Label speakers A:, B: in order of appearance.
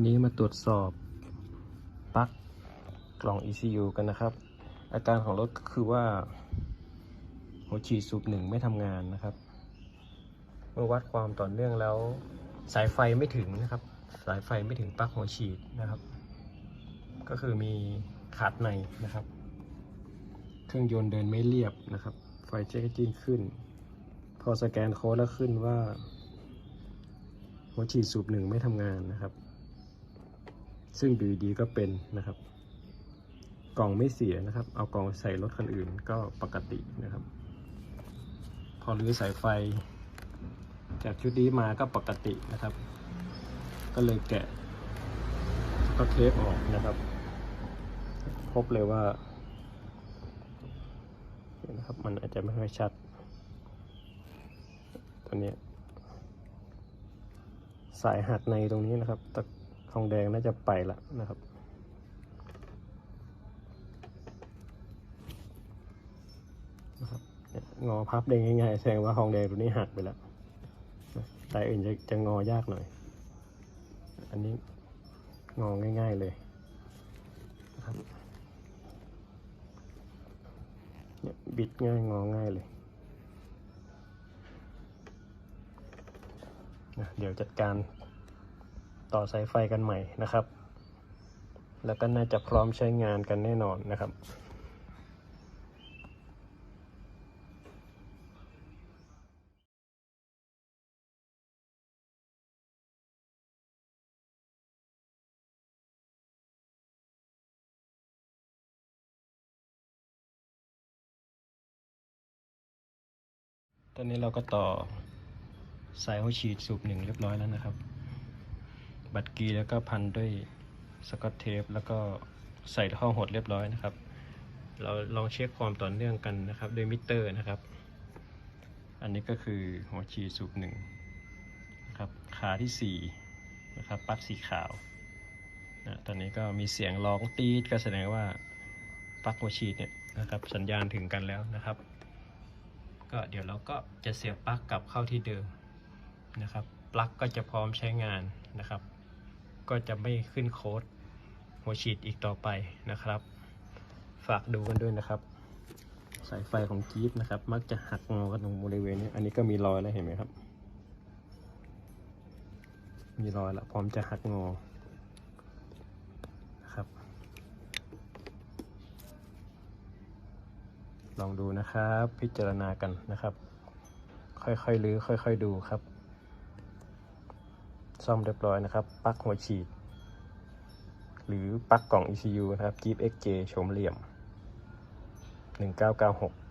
A: วันนี้มาตรวจสอบปลั๊กกล่อง ECU กันนะครับ อาการของรถก็คือว่า หัวฉีดสูบหนึ่งไม่ทำงานนะครับ เมื่อวัดความต่อเนื่องแล้ว สายไฟไม่ถึงนะครับ สายไฟไม่ถึงปลั๊กหัวฉีดนะครับ ก็คือมีขาดในนะครับ เครื่องยนต์เดินไม่เรียบนะครับ ไฟเจ๊กจิ้นขึ้น พอสแกนโค้ดแล้วขึ้นว่าหัวฉีดสูบหนึ่งไม่ทำงานนะครับ ซึ่งดูดีก็เป็นนะครับ กล่องไม่เสียนะครับ เอากล่องใส่รถคันอื่นก็ปกตินะครับ พอรื้อสายไฟ จากชุดนี้มาก็ปกตินะครับ ก็เลยแกะก็เทปออกนะครับ พบเลยว่านะครับมันอาจจะไม่ค่อยชัด ตัวนี้สายหักในตรงนี้นะครับตะ ทองแดงน่าจะไปละนะครับ นะครับงอพับได้ง่ายๆแสดงว่าทองแดงตัวนี้หักไปแล้วนะสายอื่นจะจะงอยากหน่อย อันนี้งอง่าย ๆเลยนะครับเนี่ยบิดง่ายงอง่ายเลยนะเดี๋ยวจัดการ ต่อสายไฟกันใหม่นะครับ แล้วก็น่าจะพร้อมใช้งานกันแน่นอนนะครับตอนนี้เราก็ต่อสายหัวฉีดสูบหนึ่งเรียบร้อยแล้วนะครับ บัตรกีแล้วก็พันด้วยสกอตเทปแล้วก็ใส่ท่อหดเรียบร้อยนะครับ เราลองเช็คความต่อเนื่องกันนะครับด้วยมิเตอร์นะครับ อันนี้ก็คือหัวฉีดสูบหนึ่งนะครับขาที่สี่นะครับปลั๊กสีขาวนะตอนนี้ก็มีเสียงร้องตีดก็แสดงว่าปลั๊กหัวฉีดเนี่ยนะครับสัญญาณถึงกันแล้วนะครับ ก็เดี๋ยวเราก็จะเสียบปลั๊กกลับเข้าที่เดิมนะครับ ปลั๊กก็จะพร้อมใช้งานนะครับ ก็จะไม่ขึ้นโค้ดหัวฉีดอีกต่อไปนะครับ ฝากดูกันด้วยนะครับ สายไฟของจี๊ปนะครับ มักจะหักงอกันตรงบริเวณนี้ อันนี้ก็มีรอยแล้วเห็นไหมครับ มีรอยแล้วพร้อมจะหักงอนะครับ ลองดูนะครับ พิจารณากันนะครับ ค่อยๆลื้อค่อย ๆ ดูครับ ซ่อมเรียบร้อยนะครับปลั๊กหัวฉีด หรือปลั๊กกล่อง ECU นะครับ Jeep XJ โฉมเหลี่ยม 1996